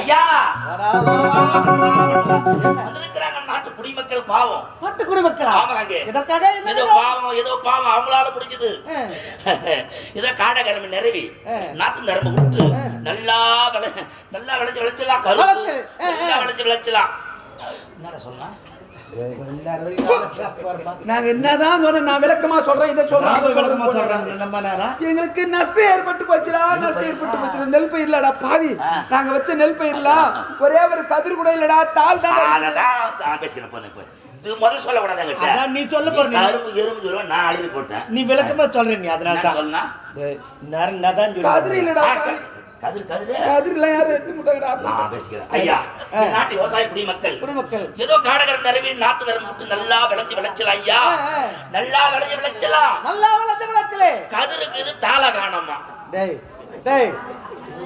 ஐயா! நாட்டு குடிமக்கள் பாவம். நாட்டு குடிமக்கள்? ஆமாங்க இதற்காக ஏதோ பாவம் ஏதோ பாவம் அவங்களால முடிஞ்சது. ஏதோ காடகரம்பு நிரவி. நாட்டு நரம்பு விட்டு நல்லா நல்லா விளைஞ்சு விளைச்சலாம் கருத்து விளைச்சலாம். என்ன சொன்னா நாங்க என்னதான் சொன்னோம் நான் விளக்கமா சொல்றேன் இதை சொல்றேன் நம்ம நேரம் எங்களுக்கு நஷ்டம் ஏற்பட்டு போச்சுடா நஷ்டம் ஏற்பட்டு போச்சுடா. நெல் பயிர்லடா பாவி. ஆ. நாங்க வச்ச நெல் பயிர்ல ஒரே ஒரு கதிர் கூட இல்லடா தாள் தான். பேசிக்கிறேன் போனேன் இது முதல்ல. அதான் நீ சொல்ல போற. கரும்பு எறும்பு சொல்லுவேன் நான் அழுது போட்டேன். நீ விளக்கமா சொல்ற நீ அதனால தான். சொன்னா? நேரம் நான் தான் சொல்றேன். இல்லடா ஆ, பாவி. க- கதிர் கதிர். கதிர் எல்லாம் யாரும் எட்டு முட்டைடா நான் பேசிக்கிறேன். ஐயா. நாட்டு விவசாய குடிமக்கள். குடிமக்கள். ஏதோ காடகரம் நிறவி நாத்து நரம்பு விட்டு நல்லா விளைச்சு விளைச்சலாம் ஐயா. நல்லா விளைச்சு விளைச்சலாம் நல்லா வளர்த்த விளச்சலே. கதிருக்கு இது தாள காணமா? டேய் டேய்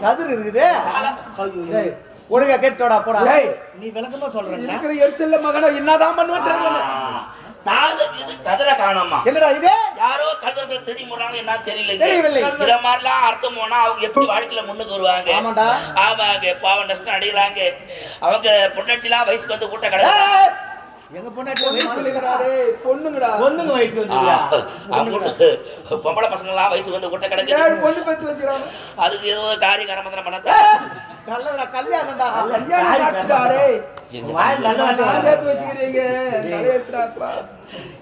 கதிர் இருக்குது. தாள- டேய் ஒழுங்கா கேட்டோடா போடா. டேய். நீ விளக்கமா சொல்றேன் இருக்கிற எரிச்சல்ல மகனா என்னதான் பண்ணுவேன். தாளுக்கு இது கதிரை காணமா? என்னடா இது? யாரோ கதிர்கள் திருடி முறாங்க என்ன தெரியல தெரியவில்லை. இத மாதிரிலாம் அர்த்தம் போனா அவங்க எப்படி வாழ்க்கையில முன்னுக்கு வருவாங்க? ஆமாண்டா. ஆமாங்க பாவம் நஷ்டம் அடைகிறாங்க அவங்க பொண்டாட்டிலாம் வயசுக்கு வந்து கூட்ட கடை ஏய், எங்க பொண்ணாட்டி வயசு பொண்ணுங்கடா வந்துடா டேய், பொண்ணுங்கடா. பொண்ணுங்க வயசு அவங்க பொம்பளை பசங்களாம் வயசு வந்து கூட்ட கிடக்குது. ஏய், பொண்ணு பெத்து வச்சுக்கிறாங்க. அதுக்கு ஏதோ காரிய கரமந்திரம் பண்ண நல்லதுடா கல்யாணம்டா. கல்யாணம் டேய். வாயில் நல்ல வார்த்தை நாலு வராது. சேர்த்து வச்சுக்கிறீங்க தலையெழுத்துறாப்பா.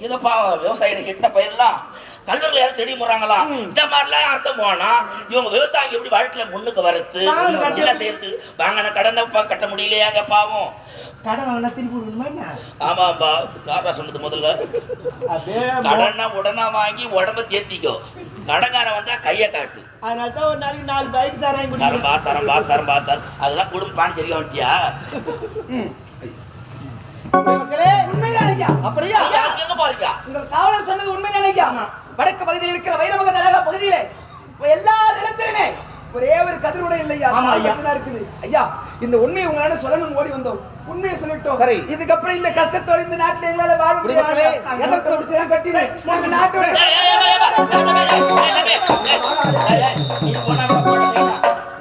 இதை பாவம் விவசாயிகளுக்கு கிட்ட பயிரெல்லாம் கல்லூரில யாரும் தேடி போறாங்களாம் இந்த மாதிரிலாம் அர்த்தம் போனா இவங்க விவசாயிங்க எப்படி வாழ்க்கையில முன்னுக்கு வரது என்ன செய்யறது வாங்கின கடனை கட்ட முடியலையாங்க பாவம். கடன் வாங்கினா திருப்பி விடணுமா ஆமாப்பா காரா சொன்னது முதல்ல? கடனை உடனே வாங்கி உடம்ப தேத்திக்கோ. கடங்காரன் வந்தா கைய காட்டு. அதனால தான் ஒரு நாளைக்கு நாலு பைக் சாராயம் குடிக்கிறேன் தரம்பா தரம்பா தரம்பா தரம் அதெல்லாம் குடும்பம் பான் சரியா வந்துட்டியா. அப்படியா? உங்கள் காவலர் சொன்னது உண்மைதான். வடக்கு பகுதியில் இருக்கிற வைரமுக தலக பகுதியிலே எல்லா நிலத்திலுமே ஒரே ஒரு கதிரோட இல்லையா? இருக்குது. ஐயா இந்த உண்மையை உங்களால சொல்லணும்னு ஓடி வந்தோம். உண்மையை சொல்லிட்டோம் சரி இதுக்கப்புறம் இந்த கஷ்டத்தோட இந்த நாட்டில் எங்களால வாழ முடியாது எதற்கு ஒரு சிலம் கட்டி நாங்க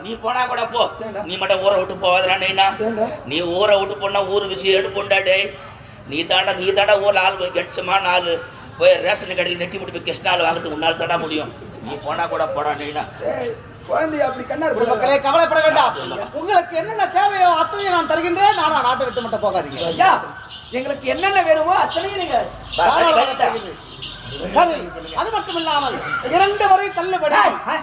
நீ போனா கூட போ நீ மட்டும் ஊரை விட்டு போவாதுடா நீ ஊரை விட்டு போனா ஊர் விஷயம் எடுப்போண்டா டேய் நீ தாண்டா நீ தாண்டா ஊரில் ஆள் போய் கெட்சமா நாலு போய் ரேஷன் கடையில் நெட்டி முடி போய் கிருஷ்ணாவில் வாங்குறதுக்கு முன்னால் தாண்டா முடியும் நீ போனா கூட போடா நீனா ஏய், குழந்தைய அப்படி கண்ணார் மக்களே கவலைப்பட வேண்டாம். உங்களுக்கு என்னென்ன தேவையோ அத்தனையும் நான் தருகின்றேன். நானா நாட்டை விட்டு மட்டும் போகாதீங்க. ஐயா எங்களுக்கு என்னென்ன வேணுமோ அத்தனையும் நீங்க அது மட்டும் இல்லாமல் இரண்டு வரை தள்ளுபடி ஆ,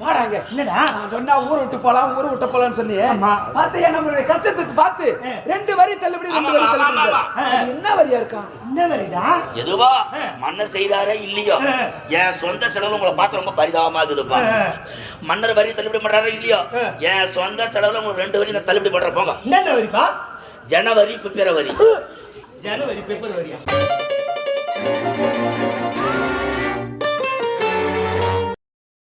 வாடாங்க என்னடா? நான் சொன்னா ஊரை விட்டு போலாம் ஊரை விட்டு போலாம்னு சொன்னியே. ஆமா. பார்த்தியா நம்மளுடைய கஷ்டத்தை பார்த்து ரெண்டு வரி தள்ளுபடி ரெண்டு வரி தள்ளுபடி என்ன வரியா இருக்கா? என்ன வரிடா? எதுவா? மன்னர் செய்தாரே இல்லையோ. என் சொந்த செலவுல உங்களை பார்த்து ரொம்ப பரிதாபமா இருக்குதுப்பா. மன்னர் வரி தள்ளுபடி பண்றாரா இல்லையோ. என் சொந்த செலவுல உங்களுக்கு ரெண்டு வரி நான் தள்ளுபடி பண்றேன் போங்க. என்னென்ன வரிப்பா? ஜனவரி பிப்ரவரி. ஜனவரி பிப்ரவரியா?